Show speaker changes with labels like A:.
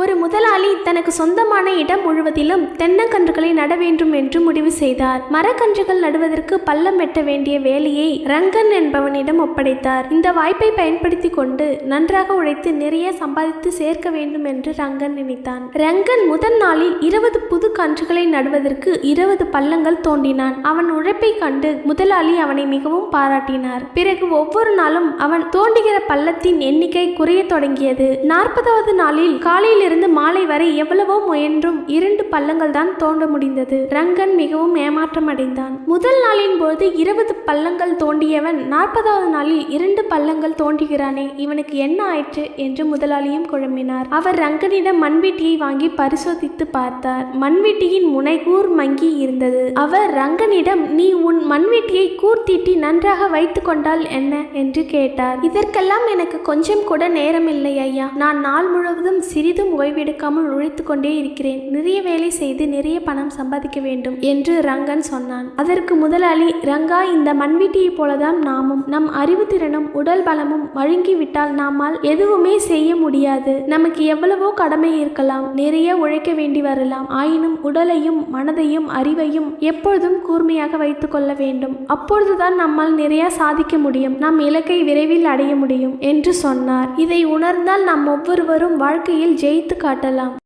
A: ஒரு முதலாளி தனக்கு சொந்தமான இடம் முழுவதிலும் தென்னங்கன்றுகளை நட வேண்டும் என்று முடிவு செய்தார். மரக்கன்றுகள் நடுவதற்கு பள்ளம் வெட்ட வேண்டிய வேலையை ரங்கன் என்பவனிடம் ஒப்படைத்தார். இந்த வாய்ப்பை பயன்படுத்தி கொண்டு நன்றாக உழைத்து நிறைய சம்பாதித்து சேர்க்க வேண்டும் என்று ரங்கன் நினைத்தான். ரங்கன் முதல் நாளில் இருபது புது கன்றுகளை நடுவதற்கு இருபது பள்ளங்கள் தோண்டினான். அவன் உழைப்பை கண்டு முதலாளி அவனை மிகவும் பாராட்டினார். பிறகு ஒவ்வொரு நாளும் அவன் தோண்டுகிற பள்ளத்தின் எண்ணிக்கை குறைய தொடங்கியது. நாற்பதாவது நாளில் காலையில் காலையிலிருந்து மாலை வரை எவ்வளவோ முயன்றும் இரண்டு பள்ளங்கள் தான் தோண்ட முடிந்தது. ரங்கன் மிகவும் ஏமாற்றம் அடைந்தான் முதல் நாளின் போது இருபது பள்ளங்கள் தோண்டியவன் நாற்பதாவது நாளில் இரண்டு பள்ளங்கள் தோண்டுகிறானே இவனுக்கு என்ன ஆயிற்று என்று முதலாளியும் குழம்பினார். அவர் ரங்கனிடம் மண்வெட்டியை வாங்கி பரிசோதித்து பார்த்தார். மண்வெட்டியின் முனை கூர் மங்கி இருந்தது. அவர் ரங்கனிடம் நீ உன் மண்வெட்டியை கூர்த்தீட்டி நன்றாக வைத்து கொண்டால் என்ன? என்று கேட்டார். இதற்கெல்லாம் எனக்கு கொஞ்சம் கூட நேரமில்லை ஐயா. நான் நாள் முழுவதும் சிறிதும் ஓய்வெடுக்காமல் உழைத்து கொண்டே இருக்கிறேன். நிறைய வேலை செய்து நிறைய பணம் சம்பாதிக்க வேண்டும் என்று ரங்கன் சொன்னான். அதற்கு முதலாளி ரங்கா இந்த மண்வெட்டியைப் போலதான் நாமும். நம் அறிவுத்திறனும் உடல் பலமும் வழங்கிவிட்டால் நம்மால் எதுவுமே செய்ய முடியாது. நமக்கு எவ்வளவோ கடமை இருக்கலாம். நிறைய உழைக்க வேண்டி வரலாம். ஆயினும் உடலையும் மனதையும் அறிவையும் எப்பொழுதும் கூர்மையாக வைத்துக் கொள்ள வேண்டும். அப்பொழுதுதான் நம்மால் நிறைய சாதிக்க முடியும். நம் இலக்கை விரைவில் அடைய முடியும் என்று சொன்னார். இதை உணர்ந்தால் நாம் ஒவ்வொருவரும் வாழ்க்கையில் ஜெயித்து காட்டலாம்